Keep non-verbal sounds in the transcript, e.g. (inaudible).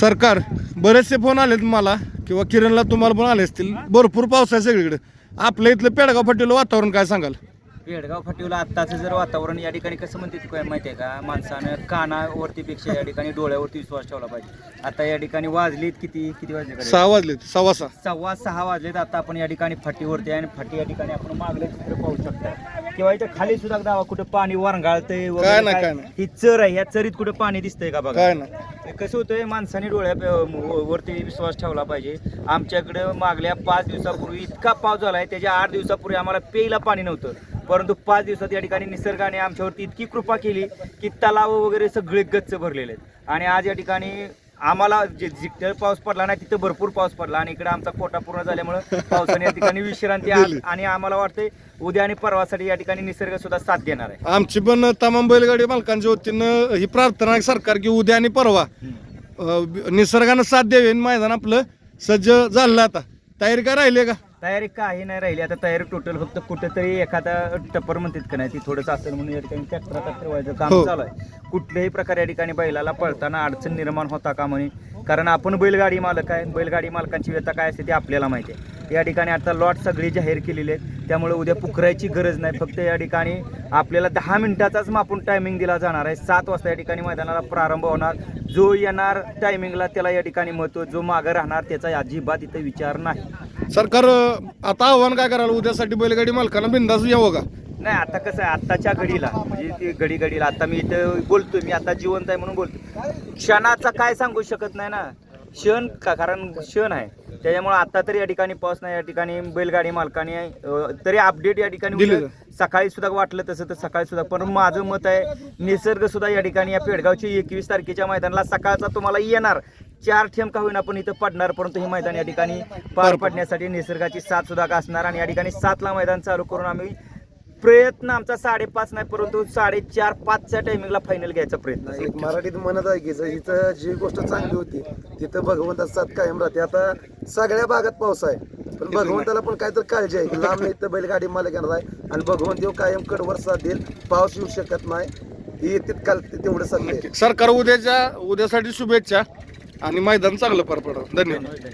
सरकार बरेचसे फोन आलेत मला किंवा किरणला तुम्हाला पण आले असतील. भरपूर पाऊस आहे सगळीकडे. आपल्या इथलं पेडगाव फाटीलं वातावरण काय सांगाल? पेडगाव फाटीवला आत्ताचं जर वातावरण या ठिकाणी कसं म्हणते काय माहिती आहे का? माणसानं कानावरती पेक्षा या ठिकाणी डोळ्यावरती विश्वास ठेवला पाहिजे. आता या ठिकाणी वाजलीत किती किती वाजले? सहा वाजलेत सव्वा सहा. सव्वा सहा वाजलेत. आता आपण या ठिकाणी फाटीवरती आहे आणि फाटी या ठिकाणी आपण मागले चित्र पाहू शकता. किंवा इथं खाली सुद्धा दावा कुठं पाणी वरंगाळतंय वगैरे काय नाही, काय. नाही. ही चर आहे ह्या चरीत कुठं पाणी दिसतंय का बघा? काय नाही. कसं होतंय माणसाने डोळ्या व- वरती विश्वास ठेवला पाहिजे. आमच्याकडे मागल्या पाच दिवसापूर्वी इतका पाऊस झालाय त्याच्या आठ दिवसापूर्वी आम्हाला प्यायला पाणी नव्हतं. परंतु पाच दिवसात या ठिकाणी निसर्गाने आमच्यावरती इतकी कृपा केली की तलाव वगैरे सगळे गच्च भरलेले आहेत. आणि आज या ठिकाणी आम्हाला जे जिथं पाऊस पडला नाही तिथं भरपूर पाऊस पडला आणि इकडे आमचा कोटा पूर्ण झाल्यामुळं पावसाने या ठिकाणी विश्रांती (laughs) आज आणि आम्हाला वाटतंय उद्या आणि परवासाठी या ठिकाणी निसर्ग सुद्धा साथ देणार आहे. आमची पण तमाम बैलगाडी मालकांच्या वतीनं ही प्रार्थना आहे सरकार की उद्या आणि परवा अं, निसर्गानं साथ द्यावी आणि मैदान आपलं सज्ज झालं आता. तयारी काय राहिली का? तयारी काही नाही राहिली. आता तयारी टोटल फक्त कुठेतरी एखादा टप्पर म्हणतात का नाही ती थोडंसं असेल म्हणून या ठिकाणी ट्रॅक्टर आता ठेवायचं काम हो. चालू आहे. कुठल्याही प्रकारे या ठिकाणी बैलाला पळताना अडचण निर्माण होता का म्हणे कारण आपण बैलगाडी मालक आहे. बैलगाडी मालकांची व्यथा काय असते ते आपल्याला माहिती आहे. या ठिकाणी आता लॉट सगळी जाहीर केलेली आहेत. त्यामुळे उद्या पुकरायची गरज नाही. फक्त या ठिकाणी आपल्याला दहा मिनिटाचाच मापून टायमिंग दिला जाणार आहे. सात वाजता या ठिकाणी मैदानाला प्रारंभ होणार. जो येणार टायमिंगला त्याला या ठिकाणी महत्त्व जो मागं राहणार त्याचा अजिबात इथं विचार नाही. सरकार आता आव्हान काय करायला? उद्यासाठी बैलगाडी मालकांना बिंदास यावं का? नाही आता कसं आहे आत्ताच्या घडीला म्हणजे ती घडी घडीला. आता मी इथं बोलतोय मी आता जिवंत आहे म्हणून बोलतो क्षणाचा काय सांगू शकत नाही ना? क्षण का? कारण क्षण आहे. त्याच्यामुळे आता तरी या ठिकाणी पाऊस नाही या ठिकाणी बैलगाडी मालकाने अं, तरी अपडेट या ठिकाणी दिलेलं. सकाळी सुद्धा वाटलं तसं तर सकाळी सुद्धा. पण माझं मत आहे निसर्ग सुद्धा या ठिकाणी या पेडगावची एकवीस तारखेच्या मैदानाला सकाळचा तुम्हाला येणार. चार थेंब का होईना पण इथं पडणार परंतु हे मैदान या ठिकाणी पार पडण्यासाठी निसर्गाची साथ सुद्धा असणार आणि या ठिकाणी सातला मैदान चालू करून आम्ही प्रयत्न आमचा साडेपाच नाही परंतु साडेचार पाचच्या टायमिंगला फायनल घ्यायचा प्रयत्न. एक मराठीत म्हणत आहे की जर इथं जी गोष्ट चांगली होती तिथं भगवंताचा साथ कायम राहते. आता सगळ्या भागात पाऊस आहे पण भगवंताला पण काहीतरी काळजी आहे की लांब नाही तर बैलगाडी मालक येणार आहे आणि भगवंत येऊ कायम कडवर साथ देईल. पाऊस येऊ शकत नाही. ही तितकाल तेवढं सत्य आहे. सरकार उद्याच्या उद्यासाठी शुभेच्छा आणि मैदान चांगलं पार पडा धन्यवाद.